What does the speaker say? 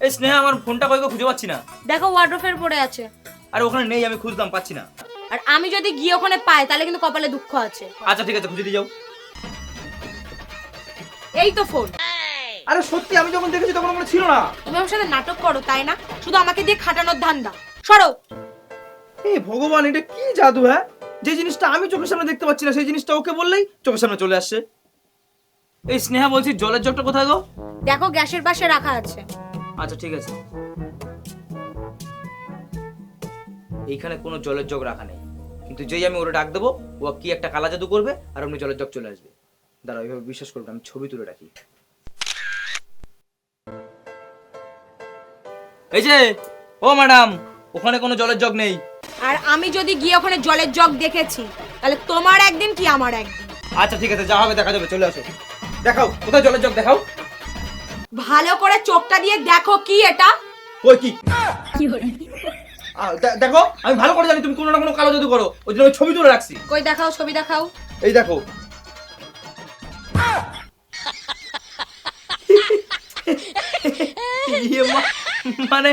এই স্নেহা আমার ফোনটা কই গো? খুঁজে পাচ্ছি না। দেখো ওয়ার্ড্রোফের পড়ে আছে। আরে ওখানে নেই আমি খুঁজতাম পাচ্ছি না। আর আমি যদি গিয়ে ওখানে পাই তাহলে কিন্তু কপালে দুঃখ আছে। আচ্ছা ঠিক আছে খুঁজে দিয়ে যাও। এই তো ফোন আরে সত্যি আমি যখন দেখেছি তখন ওখানে ছিল না। তুমি আমার সাথে নাটক করো তাই না? শুধু আমাকে দিয়ে খাটানোর ধান্দা। সরো। এই ভগবান এটা কি জাদু হ্যাঁ? যে জিনিসটা আমি চোখের সামনে দেখতে পাচ্ছি না সেই জিনিসটা ওকে বললেই চোখের সামনে চলে আসছে এই স্নেহা বলছি জলের জগটা কোথায় গো? দেখো গ্যাসের পাশে রাখা আছে। আচ্ছা ঠিক আছে। এইখানে কোনো জলের জগ রাখা নেই। কিন্তু যেই আমি ওরা ডাক দেবো ও কি একটা কালা জাদু করবে আর অমনি জলের জগ চলে আসবে। দাঁড়া ওইভাবে বিশ্বাস করবে আমি ছবি তুলে রাখি। এই যে ও ম্যাডাম ওখানে কোনো জলের জগ নেই। আর আমি যদি গিয়ে ওখানে জলের জগ দেখেছি তাহলে তোমার একদিন কি আমার একদিন? আচ্ছা ঠিক আছে যা হবে দেখা যাবে চলে আসো। দেখাও কোথায় জলের জগ দেখাও? ভালো করে চোখটা দিয়ে দেখো কি এটা। কই কি? দে- দেখো আমি ভালো করে জানি তুমি কোনো না কোনো কালো জাদু করো ওই জন্য আমি ছবি তুলে রাখছি। কই দেখাও ছবি দেখাও। এই দেখো। ইয়ে মা- মানে